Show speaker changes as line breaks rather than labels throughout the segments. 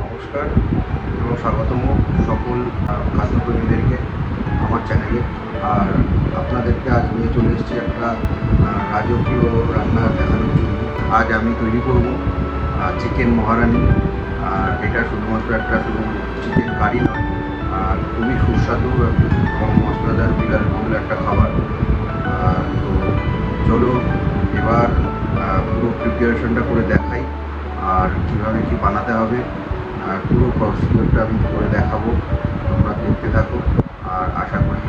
নমস্কার এবং স্বাগতম সকল খাদ্যপ্রেমীদেরকে আমার চ্যানেলে। আর আপনাদেরকে আজ নিয়ে চলে এসেছি একটা রাজকীয় রান্না দেখানোর জন্য। আজ আমি তৈরি করব চিকেন মহারানি। আর এটা শুধুমাত্র একটা শুধু চিকেন কারি নয়, আর খুবই সুস্বাদু এবং মশলাদার বিলাসবহুল একটা খাবার। তো চলো এবার পুরো প্রিপারেশনটা করে দেখাই, আর কীভাবে কী বানাতে হবে পুরো প্রসিডিওরটা আমি করে দেখাবো। তোমরা দেখতে থাকো। আর আশা করি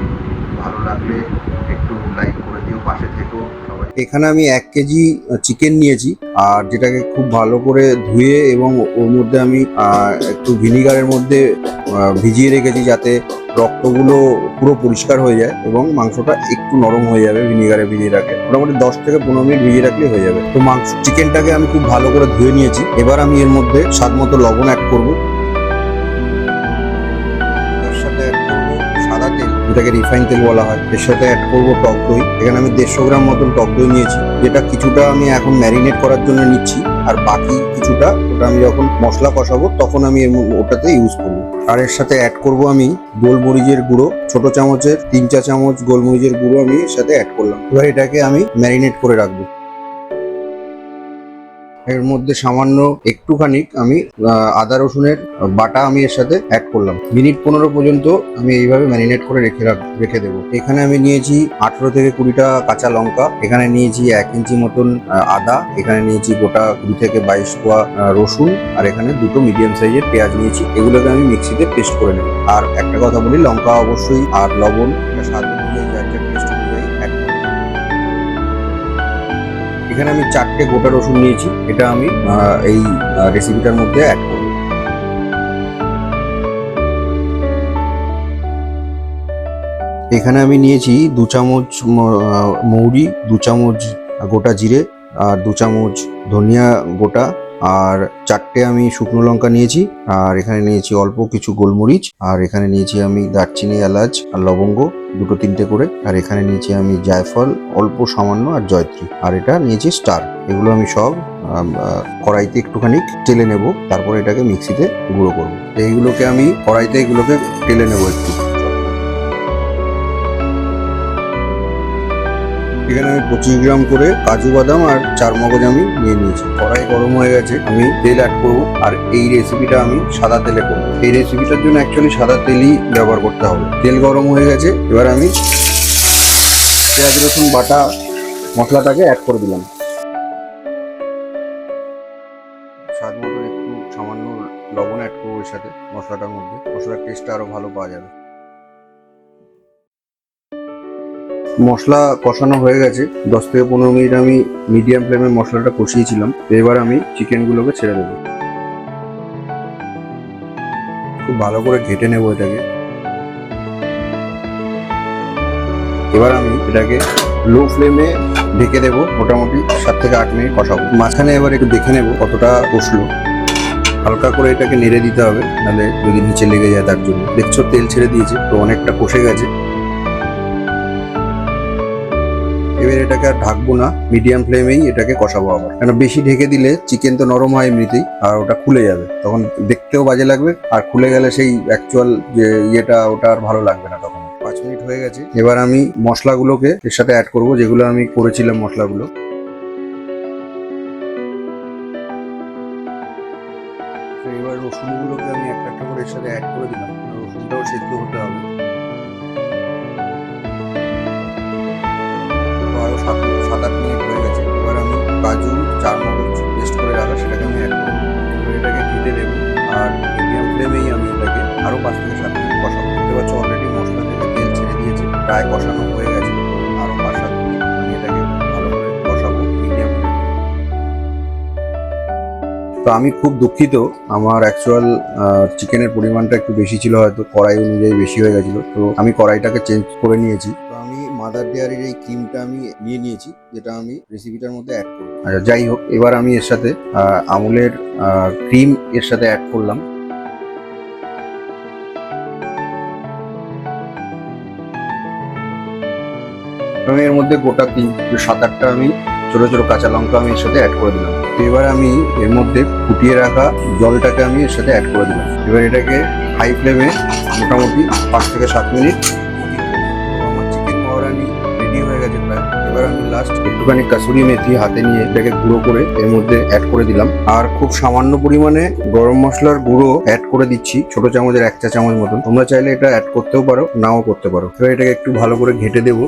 ভালো লাগলে একটু লাইক করে দিও, পাশে থেকো
এখানে আমি এক কেজি চিকেন নিয়েছি, আর যেটাকে খুব ভালো করে ধুয়ে এবং ওর মধ্যে আমি একটু ভিনিগারের মধ্যে ভিজিয়ে রেখেছি যাতে রক্তগুলো পুরো পরিষ্কার হয়ে যায় এবং মাংসটা একটু নরম হয়ে যাবে, ভিনিগারে ভিজিয়ে রাখলে। মোটামুটি দশ থেকে পনেরো মিনিট ভিজিয়ে রাখলে হয়ে যাবে। তো মাংস, চিকেনটাকে আমি খুব ভালো করে ধুয়ে নিয়েছি। এবার আমি এর মধ্যে স্বাদ মতো লবণ অ্যাড করব। যেটাকে রিফাইন তেল বলা হয়। এর সাথে অ্যাড করব টক দই। এখানে আমি দেড়শো গ্রাম মতন টক দই নিয়েছি, যেটা কিছুটা আমি এখন ম্যারিনেট করার জন্য নিচ্ছি। আর বাকি কিছুটা ওটা আমি যখন মশলা কষাবো, তখন আমি ওটাতে ইউজ করব। আর এর সাথে অ্যাড করব আমি গোলমরিচের গুঁড়ো। ছোট চামচের, তিন চা চামচ গোলমরিচের গুঁড়ো আমি এর সাথে অ্যাড করলাম। এবার এটাকে আমি ম্যারিনেট করে রাখব। এর মধ্যে সামান্য একটুখানি আমি আদা, রসুনের বাটা আমি এর সাথে অ্যাড করলাম। মিনিট পনেরো পর্যন্ত আমি এইভাবে ম্যারিনেট করে রেখে রাখ দেবো। এখানে আমি নিয়েছি আঠেরো থেকে কুড়িটা কাঁচা লঙ্কা, এখানে নিয়েছি এক ইঞ্চি মতন আদা, এখানে নিয়েছি গোটা কুড়ি থেকে বাইশ কোয়া রসুন, আর এখানে দুটো মিডিয়াম সাইজের পেঁয়াজ নিয়েছি। এগুলোকে আমি মিক্সিতে পেস্ট করে নেব। আর একটা কথা বলি, লঙ্কা অবশ্যই আর লবণ স্বাদ এখানে আমি চারটে গোটা রসুন নিয়েছি। এটা আমি এই রেসিপিটার মধ্যে অ্যাড করব। এখানে আমি নিয়েছি দু চামচ মৌরি, দু চামচ গোটা জিরে আর দু চামচ ধনিয়া গোটা আর চারটে আমি শুকনো লঙ্কা নিয়েছি, আর এখানে নিয়েছি অল্প কিছু গোলমরিচ, আর এখানে নিয়েছি আমি দারচিনি, এলাচ আর লবঙ্গ, দুটো তিনটে করে। আর এখানে নিয়েছি আমি জায়ফল, অল্প সামান্য আর জয়ত্রী। আর এটা নিয়েছি স্টার। এগুলো আমি সব কড়াইতে একটুখানি টেলে নেব। তারপরে এটাকে মিক্সিতে গুঁড়ো করব। এইগুলোকে আমি কড়াইতে এগুলোকে টেলে নেব একটু। এখানে আমি পঁচিশ গ্রাম করে কাজু বাদাম আর চার মগজ আমি নিয়ে নিয়েছি। কড়াই গরম হয়ে গেছে, আমি তেল অ্যাড করব। আর এই রেসিপিটা আমি সাদা তেলে করব। এই রেসিপিটার জন্য অ্যাকচুয়ালি সাদা তেলই ব্যবহার করতে হবে। তেল গরম হয়ে গেছে, এবার আমি পেঁয়াজ, রসুন, বাটা মশলাটাকে অ্যাড করে দিলাম। স্বাদ মতো একটু সামান্য লবণ অ্যাড করব এর সাথে মশলাটার মধ্যে। মশলার টেস্টটা আরও ভালো পাওয়া যাবে। মশলা কষানো হয়ে গেছে। দশ থেকে পনেরো মিনিট আমি মিডিয়াম ফ্লেমে মশলাটা কষিয়েছিলাম। এবার আমি চিকেনগুলোকে ছেড়ে দেবো। খুব ভালো করে ঘেটে নেব এটাকে। এবার আমি এটাকে লো ফ্লেমে ঢেকে দেবো। মোটামুটি সাত থেকে আট মিনিট কষাবো। মাঝখানে এবার একটু দেখে নেব কতটা কষলো। হালকা করে এটাকে নেড়ে দিতে হবে, নাহলে যদি নিচে লেগে যায় তার জন্য। দেখছ তেল ছেড়ে দিয়েছে, তো অনেকটা কষে গেছে। এবার এটাকে আর ঢাকবো না মিডিয়াম ফ্লেমেই এটাকে কষাবো আবার। কেন বেশি ঢেকে দিলে চিকেন তো নরম হয় এমনিতেই, আর ওটা খুলে যাবে। তখন দেখতেও বাজে লাগবে, আর খুলে গেলে সেই অ্যাকচুয়াল যে ইয়েটা, ওটা আর ভালো লাগবে না তখন। পাঁচ মিনিট হয়ে গেছে, এবার আমি মশলাগুলোকে এর সাথে অ্যাড করব, যেগুলো আমি করেছিলাম মশলাগুলো। এবার রসুনগুলোকে আমি একটা একটা করে এর সাথে অ্যাড করে দিলাম। রসুনটাও সেদ্ধ হতে হবে। চার করে রাখা, সেটাকে আমি এটাকে দেবো। আর মিডিয়াম ফ্লেমেই আমি এটাকে আরও পাঁচ থেকে সাত মিনিট কষাবো। দেখতে অলরেডি মশলা থেকে তেল ছেড়ে দিয়েছে। প্রায় কষানো হয়ে গেছে। আরও পাঁচ সাত মিনিট আমি এটাকে ভালো করে কষাবো মিডিয়াম তো আমি খুব দুঃখিত। আমার অ্যাকচুয়াল চিকেনের পরিমাণটা একটু বেশি ছিল হয়তো। কড়াই অনুযায়ী বেশি হয়ে গেছিল। তো আমি কড়াইটাকে চেঞ্জ করে নিয়েছি। মাদার ডেয়ারির এই ক্রিমটা আমি নিয়ে নিয়েছি, যেটা আমি রেসিপিটার মধ্যে অ্যাড করব। আচ্ছা যাই হোক, এবার আমি এর সাথে আমুলের ক্রিম এর সাথে অ্যাড করলাম। এবং এর মধ্যে গোটা তিন, সাত, আটটা আমি ছোট ছোট কাঁচা লঙ্কা আমি এর সাথে অ্যাড করে দিলাম। তো এবার আমি এর মধ্যে ফুটিয়ে রাখা জলটাকে আমি এর সাথে অ্যাড করে দিলাম। এবার এটাকে হাই ফ্লেমে মোটামুটি পাঁচ থেকে সাত মিনিট চিকেন রেডি হয়ে গেছে প্রায় এবার আমি লাস্ট একটুখানি কাসুরি মেথি হাতে নিয়ে এটাকে গুঁড়ো করে এর মধ্যে অ্যাড করে দিলাম। আর খুব সামান্য পরিমাণে গরম মশলার গুঁড়ো অ্যাড করে দিচ্ছি, ছোট চামচের এক চা চামচ মতন। তোমরা চাইলে এটা অ্যাড করতেও পারো, নাও করতে পারো। এবার এটাকে একটু ভালো করে ঘেটে দেবো।